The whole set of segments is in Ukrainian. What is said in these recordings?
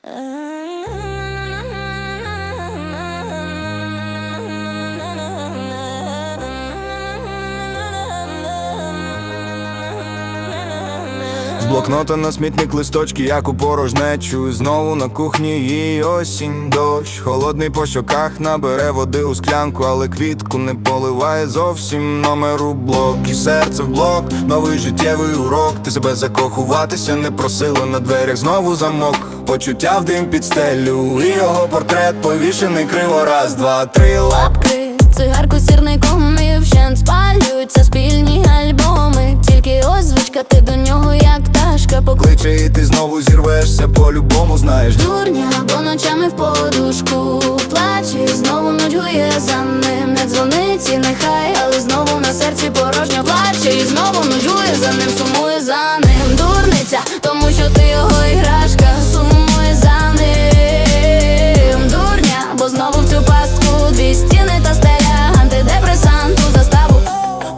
嗯 З блокнота на смітник листочки, як у порожнечу. Знову на кухні її осінь, дощ. Холодний по щоках набере води у склянку, але квітку не поливає зовсім. Номер у блок І серце в блок, новий життєвий урок. Ти себе закохуватися не просила. На дверях знову замок. Почуття в дим під стелю. І його портрет повішений криво. Раз, два, три. Лапки, цигарку сірником і вщент спалюються. Спільні альбоми. Тільки ось звичка, ти до нього як пташка Покличе, і ти знову зірвешся по-любому знаєш дурня, бо ночами в подушку плаче, знову нудьгує за ним.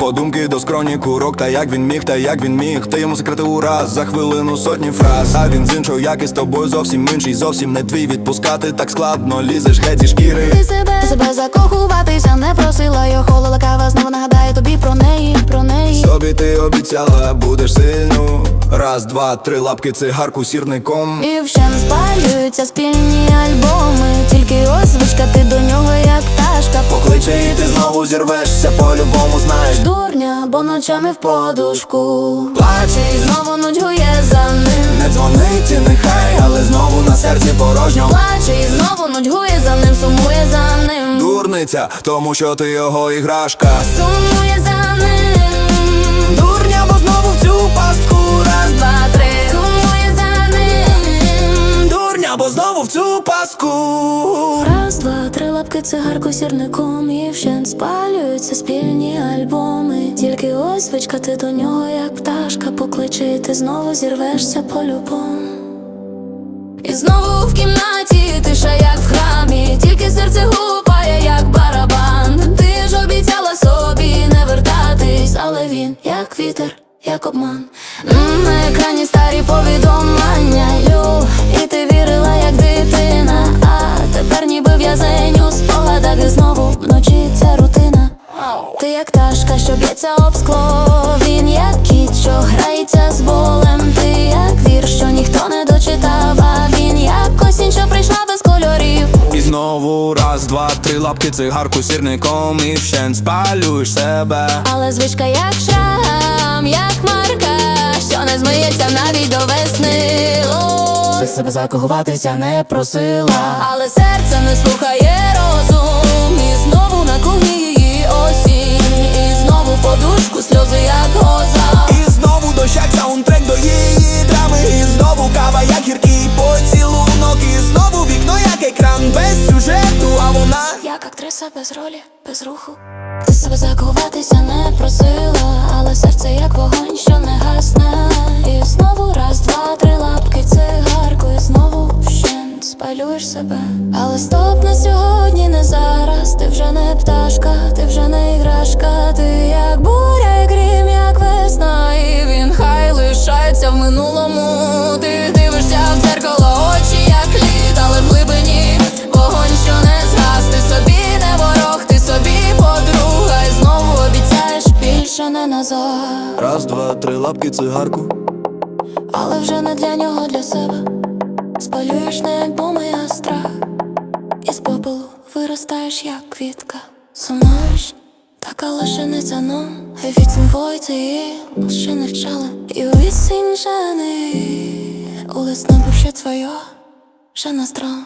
Подумки до скроні курок, та як він міг, та як він міг. Ти йому секрети ураз, за хвилину сотні фраз. А він з іншого, як і з тобою зовсім інший, зовсім не твій. Відпускати так складно, лізеш геть зі шкіри. Ти себе, себе закохуватися не просила. Його лакава знову нагадає тобі про неї, про неї. Собі ти обіцяла, будеш сильну. Раз, два, три лапки, цигарку сірником І вщен спалюються спільні альбоми. Тільки ось зірвешся, по-любому знаєш Дурня, бо ночами в подушку плаче і знову нудьгує за ним. Не дзвонить і нехай, але знову на серці порожньо Плаче і знову нудьгує за ним, сумує за ним. Дурниця, тому що ти його іграшка Сумує за ним. Дурня, бо знову в цю пастку раз, Два, три. Сумує за ним. Дурня, бо знову в цю три лапки цигарку сірником і вщент спалюються спільні альбоми. Тільки ось ти до нього як пташка покличе, ти знову зірвешся по-любому. І знову в кімнаті тиша, як в храмі, тільки серце гупає, як барабан. Ти ж обіцяла собі не вертатись, але він як вітер, як обман. На екрані старі повідомлення, лю, і ти вірила, як дитина. А тепер ніби в'язень у спогадах, і знову вночі ця рутина. Ти як ташка, що б'ється об скло, він як кіт, що грається з три лапки, цигарку сірником і вщен спалюєш себе Але звичка як шрам, як марка, що не змиється навіть до весни. О, Ти себе закохуватися не просила. але серце не слухає розум, і знову на кухні Актриса без ролі, без руху. Ти себе закохуватися не просила, але серце як вогонь, що не гасне. І знову раз, два, три лапки, цигарку, і знову вщент спалюєш себе. Але стоп на сьогодні, не зараз. Ти вже не пташка, ти вже не іграшка. Ти як буря, як грім, як весна. І він хай лишається в минулому. Назад. Раз, два, три лапки, цигарку Але вже не для нього, для себе. Спалюєш не альбоми, а страх. Із попелу виростаєш, як квітка. Сумуєш, така лишениця, ну І від цим войти ще не вчали. І осінь жени, у лист набув ще твоє, ще на стран.